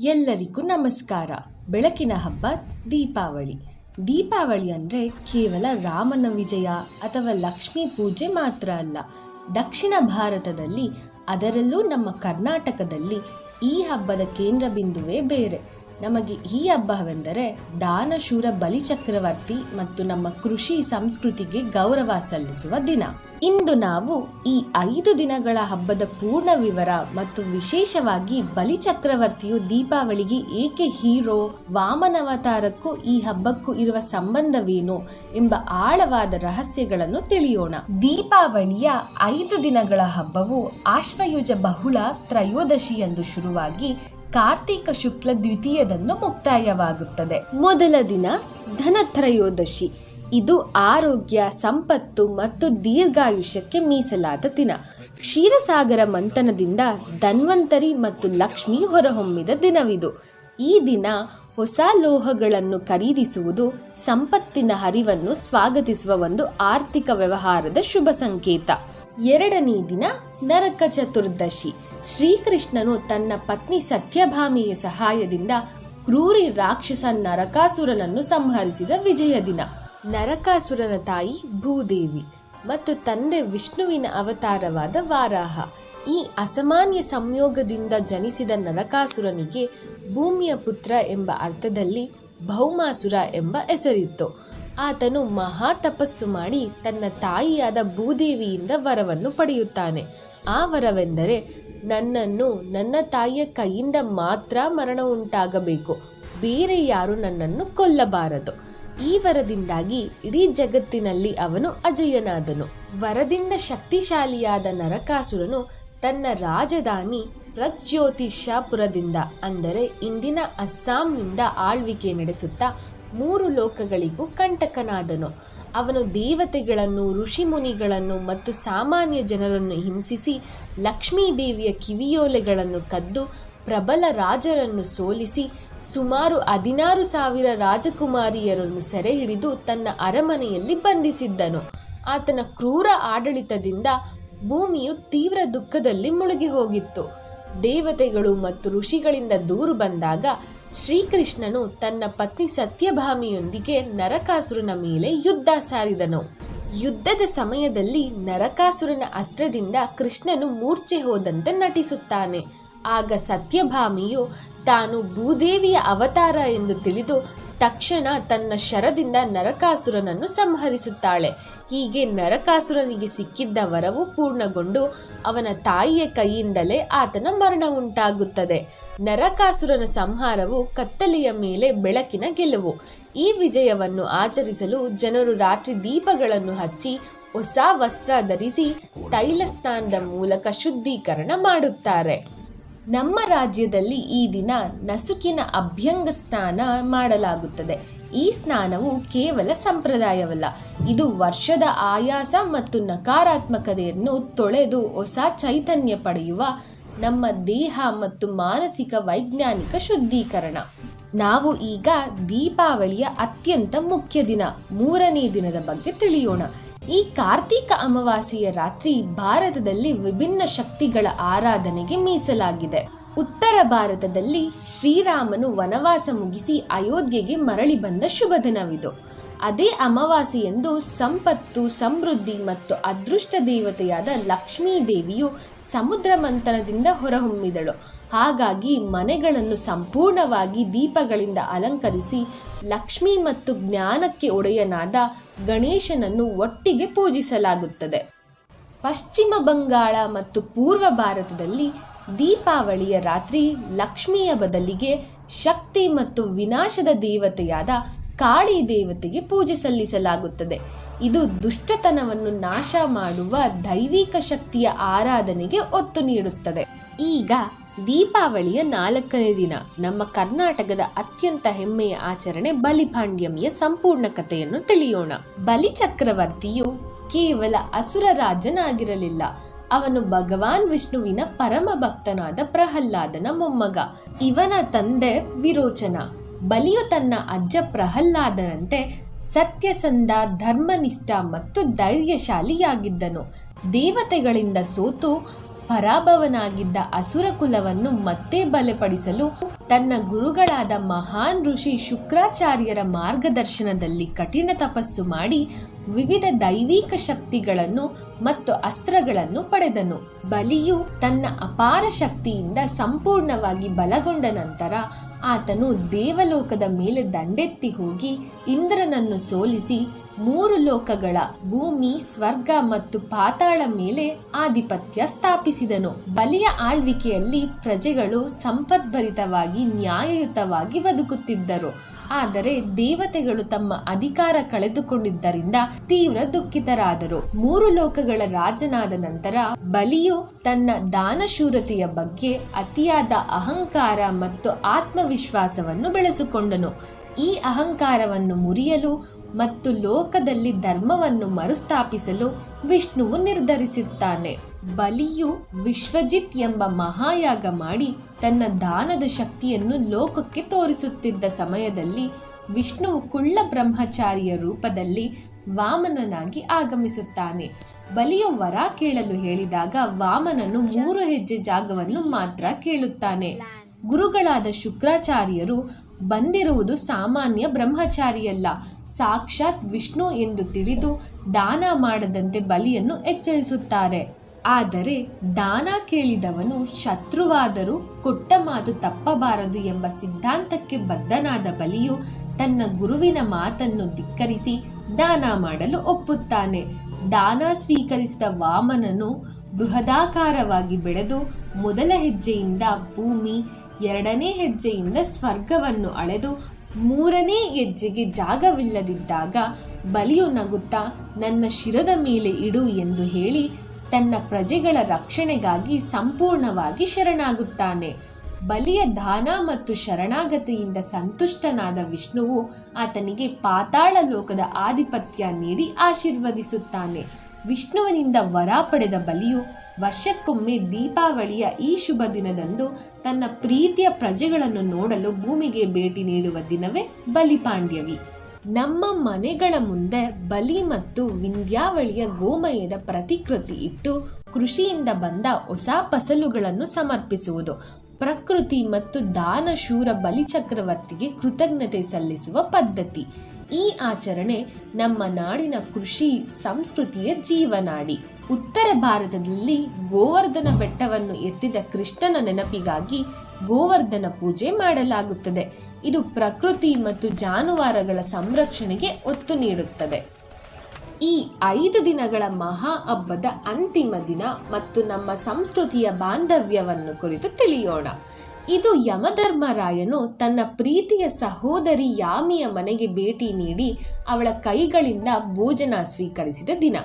ಎಲ್ಲರಿಗೂ ನಮಸ್ಕಾರ. ಬೆಳಕಿನ ಹಬ್ಬ, ದೀಪಾವಳಿ. ದೀಪಾವಳಿ ಅಂದರೆ ಕೇವಲ ರಾಮನ ವಿಜಯ ಅಥವಾ ಲಕ್ಷ್ಮೀ ಪೂಜೆ ಮಾತ್ರ ಅಲ್ಲ. ದಕ್ಷಿಣ ಭಾರತದಲ್ಲಿ ಅದರಲ್ಲೂ ನಮ್ಮ ಕರ್ನಾಟಕದಲ್ಲಿ ಈ ಹಬ್ಬದ ಕೇಂದ್ರ ಬಿಂದುವೇ ಬೇರೆ. ನಮಗೆ ಈ ಹಬ್ಬವೆಂದರೆ ದಾನಶೂರ ಬಲಿಚಕ್ರವರ್ತಿ ಮತ್ತು ನಮ್ಮ ಕೃಷಿ ಸಂಸ್ಕೃತಿಗೆ ಗೌರವ ಸಲ್ಲಿಸುವ ದಿನ. ಇಂದು ನಾವು ಈ ಐದು ದಿನಗಳ ಹಬ್ಬದ ಪೂರ್ಣ ವಿವರ ಮತ್ತು ವಿಶೇಷವಾಗಿ ಬಲಿಚಕ್ರವರ್ತಿಯು ದೀಪಾವಳಿಗೆ ಏಕೆ ಹೀರೋ, ವಾಮನವತಾರಕ್ಕೂ ಈ ಹಬ್ಬಕ್ಕೂ ಇರುವ ಸಂಬಂಧವೇನು ಎಂಬ ಆಳವಾದ ರಹಸ್ಯಗಳನ್ನು ತಿಳಿಯೋಣ. ದೀಪಾವಳಿಯ ಐದು ದಿನಗಳ ಹಬ್ಬವು ಆಶ್ವಯುಜ ಬಹುಳ ತ್ರಯೋದಶಿಯಂದು ಶುರುವಾಗಿ ಕಾರ್ತೀಕ ಶುಕ್ಲ ದ್ವಿತೀಯದಂದು ಮುಕ್ತಾಯವಾಗುತ್ತದೆ. ಮೊದಲ ದಿನ ಧನತ್ರಯೋದಶಿ. ಇದು ಆರೋಗ್ಯ, ಸಂಪತ್ತು ಮತ್ತು ದೀರ್ಘಾಯುಷ್ಯಕ್ಕೆ ಮೀಸಲಾದ ದಿನ. ಕ್ಷೀರಸಾಗರ ಮಂಥನದಿಂದ ಧನ್ವಂತರಿ ಮತ್ತು ಲಕ್ಷ್ಮಿ ಹೊರಹೊಮ್ಮಿದ ದಿನವಿದು. ಈ ದಿನ ಹೊಸ ಲೋಹಗಳನ್ನು ಖರೀದಿಸುವುದು ಸಂಪತ್ತಿನ ಹರಿವನ್ನು ಸ್ವಾಗತಿಸುವ ಒಂದು ಆರ್ಥಿಕ ವ್ಯವಹಾರದ ಶುಭ ಸಂಕೇತ. ಎರಡನೇ ದಿನ ನರಕ ಚತುರ್ದಶಿ. ಶ್ರೀಕೃಷ್ಣನು ತನ್ನ ಪತ್ನಿ ಸತ್ಯಭಾಮಿಯ ಸಹಾಯದಿಂದ ಕ್ರೂರಿ ರಾಕ್ಷಸ ನರಕಾಸುರನನ್ನು ಸಂಹರಿಸಿದ ವಿಜಯ ದಿನ. ನರಕಾಸುರನ ತಾಯಿ ಭೂದೇವಿ ಮತ್ತು ತಂದೆ ವಿಷ್ಣುವಿನ ಅವತಾರವಾದ ವಾರಾಹ. ಈ ಅಸಾಮಾನ್ಯ ಸಂಯೋಗದಿಂದ ಜನಿಸಿದ ನರಕಾಸುರನಿಗೆ ಭೂಮಿಯ ಪುತ್ರ ಎಂಬ ಅರ್ಥದಲ್ಲಿ ಭೌಮಾಸುರ ಎಂಬ ಹೆಸರಿತ್ತು. ಆತನು ಮಹಾ ತಪಸ್ಸು ಮಾಡಿ ತನ್ನ ತಾಯಿಯಾದ ಭೂದೇವಿಯಿಂದ ವರವನ್ನು ಪಡೆಯುತ್ತಾನೆ. ಆ ವರವೆಂದರೆ ನನ್ನನ್ನು ನನ್ನ ತಾಯಿಯ ಕೈಯಿಂದ ಮಾತ್ರ ಮರಣ ಉಂಟಾಗಬೇಕು. ಬೇರೆ ಯಾರು ನನ್ನನ್ನು ಕೊಲ್ಲಬಾರದು. ಈ ವರದಿಂದಾಗಿ ಇಡೀ ಜಗತ್ತಿನಲ್ಲಿ ಅವನು ಅಜಯನಾದನು. ವರದಿಂದ ಶಕ್ತಿಶಾಲಿಯಾದ ನರಕಾಸುರನು ತನ್ನ ರಾಜಧಾನಿ ಪ್ರಜ್ಯೋತಿಷಾಪುರದಿಂದ, ಅಂದರೆ ಇಂದಿನ ಅಸ್ಸಾಂನಿಂದ ಆಳ್ವಿಕೆ ನಡೆಸುತ್ತಾ ಮೂರು ಲೋಕಗಳಿಗೂ ಕಂಟಕನಾದನು. ಅವನು ದೇವತೆಗಳನ್ನು, ಋಷಿಮುನಿಗಳನ್ನು ಮತ್ತು ಸಾಮಾನ್ಯ ಜನರನ್ನು ಹಿಂಸಿಸಿ ಲಕ್ಷ್ಮೀದೇವಿಯ ಕಿವಿಯೋಲೆಗಳನ್ನು ಕದ್ದು ಪ್ರಬಲ ರಾಜರನ್ನು ಸೋಲಿಸಿ ಸುಮಾರು ಹದಿನಾರು ಸಾವಿರ ರಾಜಕುಮಾರಿಯರನ್ನು ಸೆರೆ ಹಿಡಿದು ತನ್ನ ಅರಮನೆಯಲ್ಲಿ ಬಂಧಿಸಿದ್ದನು. ಆತನ ಕ್ರೂರ ಆಡಳಿತದಿಂದ ಭೂಮಿಯು ತೀವ್ರ ದುಃಖದಲ್ಲಿ ಮುಳುಗಿ ಹೋಗಿತ್ತು ದೇವತೆಗಳು ಮತ್ತು ಋಷಿಗಳಿಂದ ದೂರು ಬಂದಾಗ ಶ್ರೀಕೃಷ್ಣನು ತನ್ನ ಪತ್ನಿ ಸತ್ಯಭಾಮಿಯೊಂದಿಗೆ ನರಕಾಸುರನ ಮೇಲೆ ಯುದ್ಧ ಸಾರಿದನು. ಯುದ್ಧದ ಸಮಯದಲ್ಲಿ ನರಕಾಸುರನ ಅಸ್ತ್ರದಿಂದ ಕೃಷ್ಣನು ಮೂರ್ಛೆ ಹೋದಂತೆ ನಟಿಸುತ್ತಾನೆ. ಆಗ ಸತ್ಯಭಾಮಿಯು ತಾನು ಭೂದೇವಿಯ ಅವತಾರ ಎಂದು ತಿಳಿದು ತಕ್ಷಣ ತನ್ನ ಶರದಿಂದ ನರಕಾಸುರನನ್ನು ಸಂಹರಿಸುತ್ತಾಳೆ. ಹೀಗೆ ನರಕಾಸುರನಿಗೆ ಸಿಕ್ಕಿದ್ದ ವರವು ಪೂರ್ಣಗೊಂಡು ಅವನ ತಾಯಿಯ ಕೈಯಿಂದಲೇ ಆತನ ಮರಣ ಉಂಟಾಗುತ್ತದೆ. ನರಕಾಸುರನ ಸಂಹಾರವು ಕತ್ತಲೆಯ ಮೇಲೆ ಬೆಳಕಿನ ಗೆಲುವು. ಈ ವಿಜಯವನ್ನು ಆಚರಿಸಲು ಜನರು ರಾತ್ರಿ ದೀಪಗಳನ್ನು ಹಚ್ಚಿ ಹೊಸ ವಸ್ತ್ರ ಧರಿಸಿ ತೈಲ ಸ್ನಾನದ ಮೂಲಕ ಶುದ್ಧೀಕರಣ ಮಾಡುತ್ತಾರೆ. ನಮ್ಮ ರಾಜ್ಯದಲ್ಲಿ ಈ ದಿನ ನಸುಕಿನ ಅಭ್ಯಂಗ ಸ್ನಾನ ಮಾಡಲಾಗುತ್ತದೆ. ಈ ಸ್ನಾನವು ಕೇವಲ ಸಂಪ್ರದಾಯವಲ್ಲ. ಇದು ವರ್ಷದ ಆಯಾಸ ಮತ್ತು ನಕಾರಾತ್ಮಕತೆಯನ್ನು ತೊಳೆದು ಹೊಸ ಚೈತನ್ಯ ಪಡೆಯುವ ನಮ್ಮ ದೇಹ ಮತ್ತು ಮಾನಸಿಕ ವೈಜ್ಞಾನಿಕ ಶುದ್ಧೀಕರಣ. ನಾವು ಈಗ ದೀಪಾವಳಿಯ ಅತ್ಯಂತ ಮುಖ್ಯ ದಿನ, ಮೂರನೇ ದಿನದ ಬಗ್ಗೆ ತಿಳಿಯೋಣ. ಈ ಕಾರ್ತೀಕ ಅಮಾವಾಸ್ಯೆಯ ರಾತ್ರಿ ಭಾರತದಲ್ಲಿ ವಿಭಿನ್ನ ಶಕ್ತಿಗಳ ಆರಾಧನೆಗೆ ಮೀಸಲಾಗಿದೆ. ಉತ್ತರ ಭಾರತದಲ್ಲಿ ಶ್ರೀರಾಮನು ವನವಾಸ ಮುಗಿಸಿ ಅಯೋಧ್ಯೆಗೆ ಮರಳಿ ಬಂದ ಶುಭ ದಿನವಿದು. ಅದೇ ಅಮಾವಾಸ್ಯೆಯಂದು ಸಂಪತ್ತು, ಸಮೃದ್ಧಿ ಮತ್ತು ಅದೃಷ್ಟ ದೇವತೆಯಾದ ಲಕ್ಷ್ಮೀ ದೇವಿಯು ಸಮುದ್ರ ಮಂಥನದಿಂದ ಹೊರಹೊಮ್ಮಿದಳು. ಹಾಗಾಗಿ ಮನೆಗಳನ್ನು ಸಂಪೂರ್ಣವಾಗಿ ದೀಪಗಳಿಂದ ಅಲಂಕರಿಸಿ ಲಕ್ಷ್ಮಿ ಮತ್ತು ಜ್ಞಾನಕ್ಕೆ ಒಡೆಯನಾದ ಗಣೇಶನನ್ನು ಒಟ್ಟಿಗೆ ಪೂಜಿಸಲಾಗುತ್ತದೆ. ಪಶ್ಚಿಮ ಬಂಗಾಳ ಮತ್ತು ಪೂರ್ವ ಭಾರತದಲ್ಲಿ ದೀಪಾವಳಿಯ ರಾತ್ರಿ ಲಕ್ಷ್ಮಿಯ ಬದಲಿಗೆ ಶಕ್ತಿ ಮತ್ತು ವಿನಾಶದ ದೇವತೆಯಾದ ಕಾಳಿ ದೇವತೆಗೆ ಪೂಜೆ ಸಲ್ಲಿಸಲಾಗುತ್ತದೆ. ಇದು ದುಷ್ಟತನವನ್ನು ನಾಶ ಮಾಡುವ ದೈವಿಕ ಶಕ್ತಿಯ ಆರಾಧನೆಗೆ ಒತ್ತು ನೀಡುತ್ತದೆ. ಈಗ ದೀಪಾವಳಿಯ ನಾಲ್ಕನೇ ದಿನ. ನಮ್ಮ ಕರ್ನಾಟಕದ ಅತ್ಯಂತ ಹೆಮ್ಮೆಯ ಆಚರಣೆ ಬಲಿಪಾಂಡ್ಯಮಿಯ ಸಂಪೂರ್ಣ ಕಥೆಯನ್ನು ತಿಳಿಯೋಣ. ಬಲಿ ಚಕ್ರವರ್ತಿಯು ಕೇವಲ ಅಸುರ ರಾಜನಾಗಿರಲಿಲ್ಲ. ಅವನು ಭಗವಾನ್ ವಿಷ್ಣುವಿನ ಪರಮ ಭಕ್ತನಾದ ಪ್ರಹ್ಲಾದನ ಮೊಮ್ಮಗ. ಇವನ ತಂದೆ ವಿರೋಚನ. ಬಲಿಯು ತನ್ನ ಅಜ್ಜ ಪ್ರಹ್ಲಾದನಂತೆ ಸತ್ಯಸಂಧ ಧರ್ಮನಿಷ್ಠ ಮತ್ತು ಧೈರ್ಯಶಾಲಿಯಾಗಿದ್ದನು. ದೇವತೆಗಳಿಂದ ಸೋತು ಪರಾಭವನಾಗಿದ್ದ ಅಸುರ ಕುಲವನ್ನು ಮತ್ತೆ ಬಲಪಡಿಸಲು ತನ್ನ ಗುರುಗಳಾದ ಮಹಾನ್ ಋಷಿ ಶುಕ್ರಾಚಾರ್ಯರ ಮಾರ್ಗದರ್ಶನದಲ್ಲಿ ಕಠಿಣ ತಪಸ್ಸು ಮಾಡಿ ವಿವಿಧ ದೈವಿಕ ಶಕ್ತಿಗಳನ್ನು ಮತ್ತು ಅಸ್ತ್ರಗಳನ್ನು ಪಡೆದನು. ಬಲಿಯು ತನ್ನ ಅಪಾರ ಶಕ್ತಿಯಿಂದ ಸಂಪೂರ್ಣವಾಗಿ ಬಲಗೊಂಡ ನಂತರ ಆತನು ದೇವಲೋಕದ ಮೇಲೆ ದಂಡೆತ್ತಿ ಹೋಗಿ ಇಂದ್ರನನ್ನು ಸೋಲಿಸಿ ಮೂರು ಲೋಕಗಳ ಭೂಮಿ, ಸ್ವರ್ಗ ಮತ್ತು ಪಾತಾಳ ಮೇಲೆ ಆಧಿಪತ್ಯ ಸ್ಥಾಪಿಸಿದನು. ಬಲಿಯ ಆಳ್ವಿಕೆಯಲ್ಲಿ ಪ್ರಜೆಗಳು ಸಂಪದ್ಭರಿತವಾಗಿ ನ್ಯಾಯಯುತವಾಗಿ ಬದುಕುತ್ತಿದ್ದರು. ಆದರೆ ದೇವತೆಗಳು ತಮ್ಮ ಅಧಿಕಾರ ಕಳೆದುಕೊಂಡಿದ್ದರಿಂದ ತೀವ್ರ ದುಃಖಿತರಾದರು. ಮೂರು ಲೋಕಗಳ ರಾಜನಾದ ನಂತರ ಬಲಿಯು ತನ್ನ ದಾನಶೂರತೆಯ ಬಗ್ಗೆ ಅತಿಯಾದ ಅಹಂಕಾರ ಮತ್ತು ಆತ್ಮವಿಶ್ವಾಸವನ್ನು ಬೆಳೆಸಿಕೊಂಡನು. ಈ ಅಹಂಕಾರವನ್ನು ಮುರಿಯಲು ಮತ್ತು ಲೋಕದಲ್ಲಿ ಧರ್ಮವನ್ನು ಮರುಸ್ಥಾಪಿಸಲು ವಿಷ್ಣುವು ನಿರ್ಧರಿಸುತ್ತಾನೆ ಬಲಿಯು ವಿಶ್ವಜಿತ್ ಎಂಬ ಮಹಾಯಾಗ ಮಾಡಿ ತನ್ನ ದಾನದ ಶಕ್ತಿಯನ್ನು ಲೋಕಕ್ಕೆ ತೋರಿಸುತ್ತಿದ್ದ ಸಮಯದಲ್ಲಿ ವಿಷ್ಣುವು ಕುಳ್ಳ ಬ್ರಹ್ಮಚಾರಿಯ ರೂಪದಲ್ಲಿ ವಾಮನನಾಗಿ ಆಗಮಿಸುತ್ತಾನೆ. ಬಲಿಯ ವರ ಕೇಳಲು ಹೇಳಿದಾಗ ವಾಮನನು ಮೂರು ಹೆಜ್ಜೆ ಜಾಗವನ್ನು ಮಾತ್ರ ಕೇಳುತ್ತಾನೆ. ಗುರುಗಳಾದ ಶುಕ್ರಾಚಾರ್ಯರು ಬಂದಿರುವುದು ಸಾಮಾನ್ಯ ಬ್ರಹ್ಮಚಾರಿಯಲ್ಲ. ಸಾಕ್ಷಾತ್ ವಿಷ್ಣು ಎಂದು ತಿಳಿದು ದಾನ ಮಾಡದಂತೆ ಬಲಿಯನ್ನು ಎಚ್ಚರಿಸುತ್ತಾರೆ. ಆದರೆ ದಾನ ಕೇಳಿದವನು ಶತ್ರುವಾದರೂ ಕೊಟ್ಟ ಮಾತು ತಪ್ಪಬಾರದು ಎಂಬ ಸಿದ್ಧಾಂತಕ್ಕೆ ಬದ್ಧನಾದ ಬಲಿಯು ತನ್ನ ಗುರುವಿನ ಮಾತನ್ನು ಧಿಕ್ಕರಿಸಿ ದಾನ ಮಾಡಲು ಒಪ್ಪುತ್ತಾನೆ. ದಾನ ಸ್ವೀಕರಿಸಿದ ವಾಮನನು ಬೃಹದಾಕಾರವಾಗಿ ಬೆಳೆದು ಮೊದಲ ಹೆಜ್ಜೆಯಿಂದ ಭೂಮಿ, ಎರಡನೇ ಹೆಜ್ಜೆಯಿಂದ ಸ್ವರ್ಗವನ್ನು ಅಳೆದು ಮೂರನೇ ಹೆಜ್ಜೆಗೆ ಜಾಗವಿಲ್ಲದಿದ್ದಾಗ ಬಲಿಯು ನಗುತ್ತಾ, ನನ್ನ ಶಿರದ ಮೇಲೆ ಇಡು ಎಂದು ಹೇಳಿ ತನ್ನ ಪ್ರಜೆಗಳ ರಕ್ಷಣೆಗಾಗಿ ಸಂಪೂರ್ಣವಾಗಿ ಶರಣಾಗುತ್ತಾನೆ. ಬಲಿಯ ದಾನ ಮತ್ತು ಶರಣಾಗತಿಯಿಂದ ಸಂತುಷ್ಟನಾದ ವಿಷ್ಣುವು ಆತನಿಗೆ ಪಾತಾಳ ಲೋಕದ ಆಧಿಪತ್ಯ ನೀಡಿ ಆಶೀರ್ವದಿಸುತ್ತಾನೆ. ವಿಷ್ಣುವಿನಿಂದ ವರ ಪಡೆದ ಬಲಿಯು ವರ್ಷಕ್ಕೊಮ್ಮೆ ದೀಪಾವಳಿಯ ಈ ಶುಭ ದಿನದಂದು ತನ್ನ ಪ್ರೀತಿಯ ಪ್ರಜೆಗಳನ್ನು ನೋಡಲು ಭೂಮಿಗೆ ಭೇಟಿ ನೀಡುವ ದಿನವೇ ಬಲಿಪಾಂಡ್ಯವಿ. ನಮ್ಮ ಮನೆಗಳ ಮುಂದೆ ಬಲಿ ಮತ್ತು ವಿಂಧ್ಯಾವಳಿಯ ಗೋಮಯದ ಪ್ರತಿಕೃತಿ ಇಟ್ಟು ಕೃಷಿಯಿಂದ ಬಂದ ಹೊಸ ಫಸಲುಗಳನ್ನು ಸಮರ್ಪಿಸುವುದು. ಪ್ರಕೃತಿ ಮತ್ತು ದಾನಶೂರ ಬಲಿಚಕ್ರವರ್ತಿಗೆ ಕೃತಜ್ಞತೆ ಸಲ್ಲಿಸುವ ಪದ್ಧತಿ. ಈ ಆಚರಣೆ ನಮ್ಮ ನಾಡಿನ ಕೃಷಿ ಸಂಸ್ಕೃತಿಯ ಜೀವನಾಡಿ. ಉತ್ತರ ಭಾರತದಲ್ಲಿ ಗೋವರ್ಧನ ಬೆಟ್ಟವನ್ನು ಎತ್ತಿದ ಕೃಷ್ಣನ ನೆನಪಿಗಾಗಿ ಗೋವರ್ಧನ ಪೂಜೆ ಮಾಡಲಾಗುತ್ತದೆ. ಇದು ಪ್ರಕೃತಿ ಮತ್ತು ಜಾನುವಾರುಗಳ ಸಂರಕ್ಷಣೆಗೆ ಒತ್ತು ನೀಡುತ್ತದೆ. ಈ ಐದು ದಿನಗಳ ಮಹಾ ಹಬ್ಬದ ಅಂತಿಮ ದಿನ ಮತ್ತು ನಮ್ಮ ಸಂಸ್ಕೃತಿಯ ಬಾಂಧವ್ಯವನ್ನು ಕುರಿತು ತಿಳಿಯೋಣ. ಇದು ಯಮಧರ್ಮರಾಯನು ತನ್ನ ಪ್ರೀತಿಯ ಸಹೋದರಿ ಯಾಮಿಯ ಮನೆಗೆ ಭೇಟಿ ನೀಡಿ ಅವಳ ಕೈಗಳಿಂದ ಭೋಜನ ಸ್ವೀಕರಿಸಿದ ದಿನ.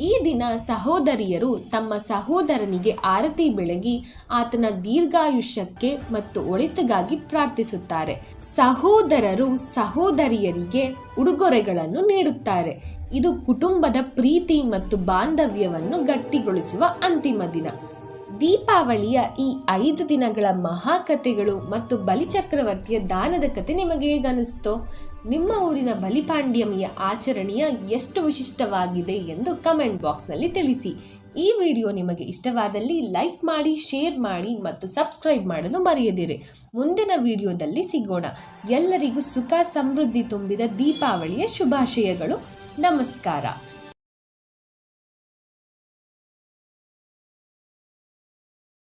ಈ ದಿನ ಸಹೋದರಿಯರು ತಮ್ಮ ಸಹೋದರನಿಗೆ ಆರತಿ ಬೆಳಗಿ ಆತನ ದೀರ್ಘಾಯುಷ್ಯಕ್ಕೆ ಮತ್ತು ಒಳಿತಿಗಾಗಿ ಪ್ರಾರ್ಥಿಸುತ್ತಾರೆ. ಸಹೋದರರು ಸಹೋದರಿಯರಿಗೆ ಉಡುಗೊರೆಗಳನ್ನು ನೀಡುತ್ತಾರೆ. ಇದು ಕುಟುಂಬದ ಪ್ರೀತಿ ಮತ್ತು ಬಾಂಧವ್ಯವನ್ನು ಗಟ್ಟಿಗೊಳಿಸುವ ಅಂತಿಮ ದಿನ. ದೀಪಾವಳಿಯ ಈ ಐದು ದಿನಗಳ ಮಹಾಕಥೆಗಳು ಮತ್ತು ಬಲಿಚಕ್ರವರ್ತಿಯ ದಾನದ ಕತೆ ನಿಮಗೆ ಹೇಗನಿಸ್ತೋ ನಿಮ್ಮ ಊರಿನ ಬಲಿಪಾಂಡ್ಯಮಿಯ ಆಚರಣೆಯ ಎಷ್ಟು ವಿಶಿಷ್ಟವಾಗಿದೆ ಎಂದು ಕಮೆಂಟ್ ಬಾಕ್ಸ್ನಲ್ಲಿ ತಿಳಿಸಿ. ಈ ವಿಡಿಯೋ ನಿಮಗೆ ಇಷ್ಟವಾದಲ್ಲಿ ಲೈಕ್ ಮಾಡಿ, ಶೇರ್ ಮಾಡಿ ಮತ್ತು ಸಬ್ಸ್ಕ್ರೈಬ್ ಮಾಡಲು ಮರೆಯದಿರಿ. ಮುಂದಿನ ವಿಡಿಯೋದಲ್ಲಿ ಸಿಗೋಣ. ಎಲ್ಲರಿಗೂ ಸುಖ, ಸಮೃದ್ಧಿ ತುಂಬಿದ ದೀಪಾವಳಿಯ ಶುಭಾಶಯಗಳು. ನಮಸ್ಕಾರ.